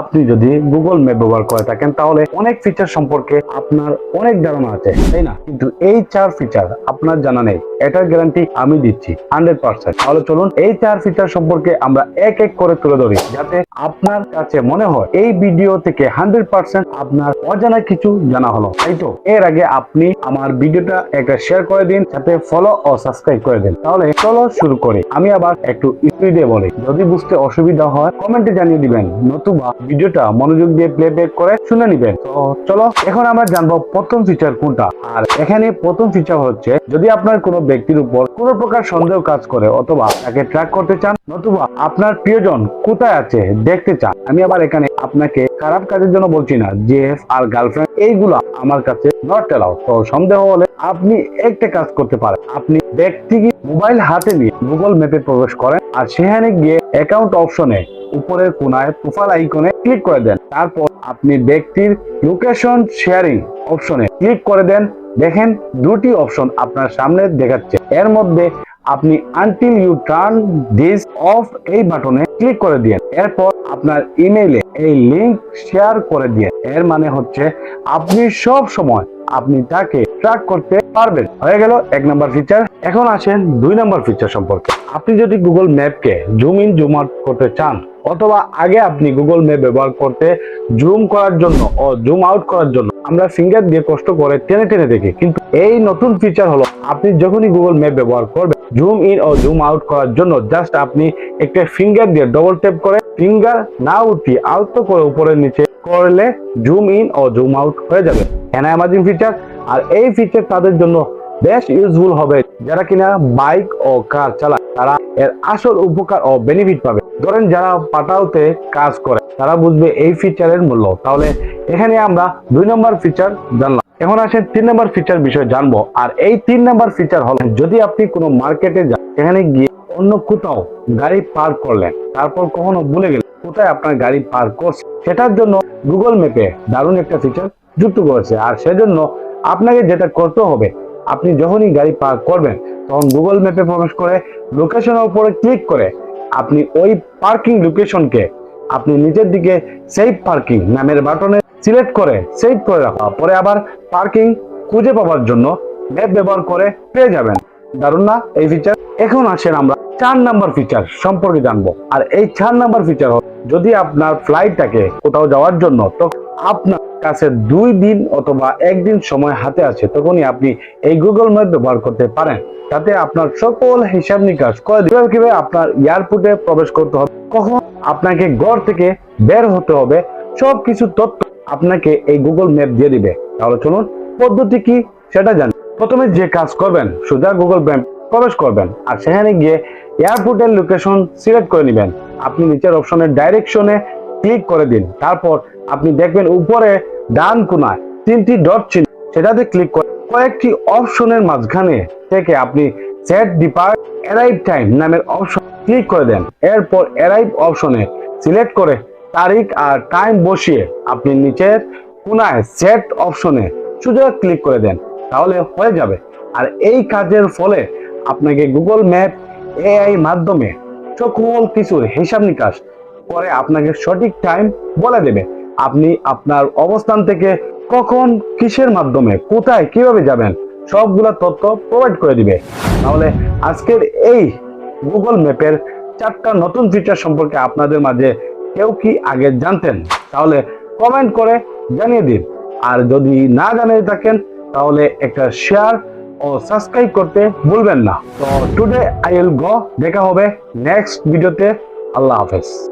আপনি যদি Google map ব্যবহার করে থাকেন, তাহলে অনেক ফিচার সম্পর্কে আপনার অনেক ধারণা আছে, তাই না? কিন্তু এই চার ফিচার আপনার জানা নেই, এটার গ্যারান্টি আমি দিচ্ছি হান্ড্রেড পার্সেন্ট তাহলে চলুন, এই চার ফিচার সম্পর্কে আমরা এক এক করে তুলে ধরি, যাতে আপনার কাছে মনে হয় এই ভিডিও থেকে হান্ড্রেড পার্সেন্ট আপনার অজানা কিছু জানা হলো। তাই তো? এর আগে আপনি আমার ভিডিওটা একটা শেয়ার করে দিন সাথে ফলো ও সাবস্ক্রাইব করে দিন। তাহলে চলো শুরু করি। আমি আবার একটু স্পিডে বলি। যদি বুঝতে অসুবিধা হয় কমেন্টে জানিয়ে দিবেন। নতুবা ভিডিওটা মনোযোগ দিয়ে প্লে ব্যাক করে শুনে নিবেন। তো চলো, এখন আমরা জানব প্রথম ফিচার কোনটা। আর এখানে প্রথম ফিচার হচ্ছে, যদি আপনার কোনো ব্যক্তির উপর কোনো প্রকার সন্দেহ কাজ করে অথবা তাকে ট্র্যাক করতে চান, নতুবা আপনার প্রিয়জন কোথায় আছে, দেখতে চান, আমি আবার এখানে আপনাকে খারাপ কাজের জন্য বলছি না জেএফ আর গার্লফ্রেন্ড এইগুলা আমার কাছে নট এলাও তো সন্দেহ হলে আপনি একটা কাজ করতে পারেন। আপনি ব্যক্তি মোবাইল হাতে নিয়ে গুগল ম্যাপে প্রবেশ করেন আর সেখানে গিয়ে অ্যাকাউন্ট অপশনে উপরের কোনায় প্রোফাইল আইকনে ক্লিক করে দেন। তারপর আপনি ব্যক্তির লোকেশন শেয়ারিং অপশনে ক্লিক করে দেন। দেখেন দুটি অপশন আপনার সামনে দেখাচ্ছে। এর মধ্যে আপনি until you turn this off এই বাটনে ক্লিক করে দিন এরপর আপনার ইমেইলে এই লিংক শেয়ার করে দিয়ে, এর মানে হচ্ছে আপনি সব সময় আপনি তাকে ট্র্যাক করতে পারবেন। হয়ে গেল এক নম্বর ফিচার এখন আসেন দুই নম্বর ফিচার সম্পর্কে। আপনি যদি গুগল ম্যাপকে জুম ইন জুম আউট করতে চান, অথবা আগে আপনি গুগল ম্যাপ ব্যবহার করতে জুম করার জন্য ও জুম আউট করার জন্য, আমরা ফিঙ্গার দিয়ে কষ্ট করে টেনে টেনে দেখি। কিন্তু এই নতুন ফিচার হলো, আপনি যখনই গুগল ম্যাপ ব্যবহার করবেন জুম ইন ও জুম আউট করার জন্য জাস্ট আপনি একটা ফিঙ্গার দিয়ে ডবল ট্যাপ করে ফিঙ্গার না উঠিয়ে আলতো করে উপরে নিচে করলে জুম ইন ও জুম আউট হয়ে যাবে। এনা অ্যামাজিং ফিচার আর এই ফিচার তাদের জন্য বেশ ইউজফুল হবে। যারা কিনা বাইক ও কার চালায়, তারা এর আসল উপকার ও বেনিফিট পাবে। ধরেন যারা পাটাওতে কাজ করে, তারা বুঝবে এই ফিচারের মূল্য। তাহলে এখানে আমরা দুই নম্বর ফিচার জানলাম। এখন আসেন তিন নম্বর ফিচার বিষয়ে জানব। আর এই তিন নম্বর ফিচার হলো, যদি আপনি কোনো মার্কেটে যান, এখানে গিয়ে অন্য কোথাও গাড়ি পার্ক করলেন, তারপর কখনো ভুলে গেলেন, কোথায় আপনার গাড়ি পার্ক করছে, সেটার জন্য গুগল ম্যাপে দারুণ একটা ফিচার যুক্ত করেছে। আর সেজন্য আপনাকে যেটা করতে হবে, আপনি যখনই গাড়ি পার্ক করবেন, তখন গুগল ম্যাপে প্রবেশ করে লোকেশনের উপরে ক্লিক করে আপনি ওই পার্কিং লোকেশনকে আপনি নিচের দিকে সেভ পার্কিং নামের বাটনে সিলেক্ট করে সেভ করে রাখা পরে আবার পার্কিং খুঁজে পাওয়ার জন্য ম্যাপ ব্যবহার করে পেয়ে যাবেন। দারুণ না এই ফিচার এখন আসেন আমরা চার নাম্বার ফিচার সম্পর্কে জানব। আর এই চার নাম্বার ফিচার যদি আপনার ফ্লাইটটাকে কোথাও যাওয়ার জন্য, তো আপনার কাছে দুই দিন অথবা একদিন সময় হাতে আছে, তখনই আপনি এই গুগল ম্যাপ ব্যবহার করতে পারেন। তাতে আপনার সকল হিসাব নিকাশ কীভাবে আপনার এয়ারপোর্টে প্রবেশ করতে হবে, কখন আপনাকে ঘর থেকে বের হতে হবে সব কিছু তথ্য আপনাকে এই গুগল ম্যাপ দিয়ে দিবে। তাহলে চলুন, পদ্ধতি কি সেটা জানি। প্রথমে যে কাজ করবেন, সোজা গুগল ম্যাপ প্রবেশ করবেন, আর সেখানে গিয়ে এয়ারপোর্টের লোকেশন সিলেক্ট করে নেবেন। আপনি নিচের অপশনের ডাইরেকশনে ক্লিক করে দিন। তারপর আপনি দেখবেন উপরে ডান কোনায় তিনটি ডট চিহ্ন, সেটাতে ক্লিক করে কয়েকটি অপশনের মাঝখানে থেকে আপনি সেট ডিপার্ট অ্যারাইভ টাইম নামের অপশন ক্লিক করে দেন। এরপর অ্যারাইভ অপশনে সিলেক্ট করে তারিখ আর টাইম বসিয়ে আপনি নিচের কোনায় সেট অপশনে সোজা ক্লিক করে দেন, তাহলে হয়ে যাবে। আর এই কাজের ফলে আপনাকে গুগল ম্যাপ এআই মাধ্যমে সকল কিছুর হিসাব নিকাশ করে আপনাকে সঠিক টাইম বলে দেবে। আপনি আপনার অবস্থান থেকে কখন, কিসের মাধ্যমে, কোথায়, কীভাবে যাবেন, সবগুলা তথ্য প্রোভাইড করে দিবে। তাহলে আজকের এই গুগল ম্যাপের চারটা নতুন ফিচার সম্পর্কে আপনাদের মাঝে কেউ কি আগে জানতেন, তাহলে কমেন্ট করে জানিয়ে দিন। আর যদি না জানিয়ে থাকেন, তাহলে একটা শেয়ার ও সাবস্ক্রাইব করতে ভুলবেন না। তো টুডে আই উইল গো দেখা হবে নেক্সট ভিডিওতে আল্লাহ হাফেজ।